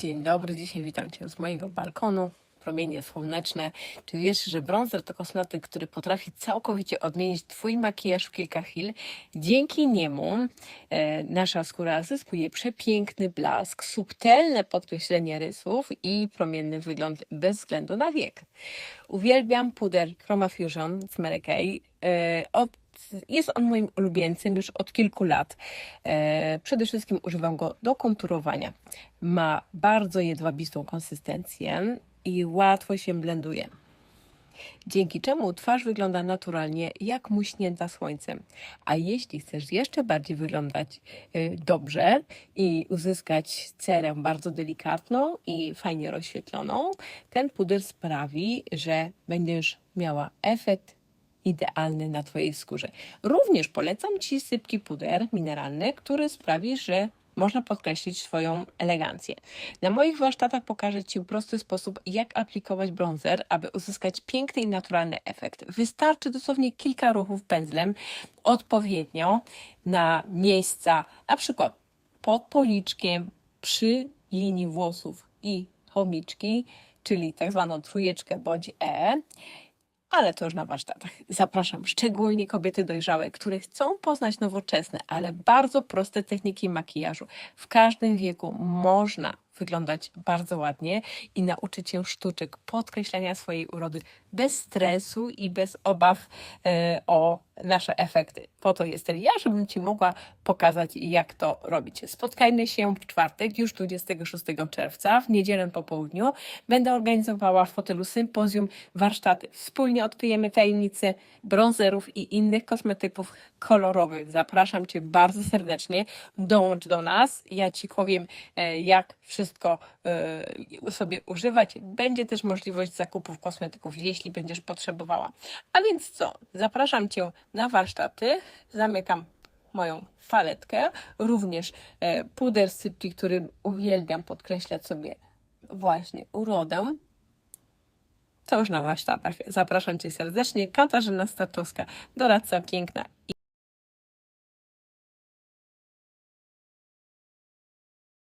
Dzień dobry, dzisiaj witam Cię z mojego balkonu. Promienie słoneczne. Czy wiesz, że bronzer to kosmetyk, który potrafi całkowicie odmienić Twój makijaż w kilka chwil? Dzięki niemu e, nasza skóra zyskuje przepiękny blask, subtelne podkreślenie rysów i promienny wygląd bez względu na wiek. Uwielbiam puder Chroma Fusion z Mary Kay. E, od jest on moim ulubieńcem już od kilku lat. E, przede wszystkim używam go do konturowania. Ma bardzo jedwabistą konsystencję i łatwo się blenduje. Dzięki czemu twarz wygląda naturalnie, jak muśnięta słońcem. A jeśli chcesz jeszcze bardziej wyglądać y, dobrze i uzyskać cerę bardzo delikatną i fajnie rozświetloną, ten puder sprawi, że będziesz miała efekt idealny na Twojej skórze. Również polecam Ci sypki puder mineralny, który sprawi, że można podkreślić swoją elegancję. Na moich warsztatach pokażę Ci prosty sposób, jak aplikować bronzer, aby uzyskać piękny i naturalny efekt. Wystarczy dosłownie kilka ruchów pędzlem odpowiednio na miejsca, na przykład pod policzkiem, przy linii włosów i chomiczki, czyli tak zwaną trójeczkę bądź E ale to już na warsztatach. Zapraszam szczególnie kobiety dojrzałe, które chcą poznać nowoczesne, ale bardzo proste techniki makijażu. W każdym wieku można wyglądać bardzo ładnie i nauczyć się sztuczek podkreślania swojej urody bez stresu i bez obaw e, o nasze efekty. Po to jestem ja, żebym Ci mogła pokazać, jak to robić. Spotkajmy się w czwartek, już 26 czerwca, w niedzielę po południu. Będę organizowała w hotelu Sympozjum warsztaty. Wspólnie odkryjemy tajemnice bronzerów i innych kosmetyków kolorowych. Zapraszam Cię bardzo serdecznie. Dołącz do nas. Ja Ci powiem, e, jak wszystko e, sobie używać. Będzie też możliwość zakupów kosmetyków, jeśli będziesz potrzebowała. A więc co? Zapraszam Cię na warsztaty. Zamykam moją paletkę. Również e, puder sypki, który uwielbiam podkreślać sobie właśnie urodę. To już na warsztatach. Zapraszam Cię serdecznie. Katarzyna Starczowska, doradca piękna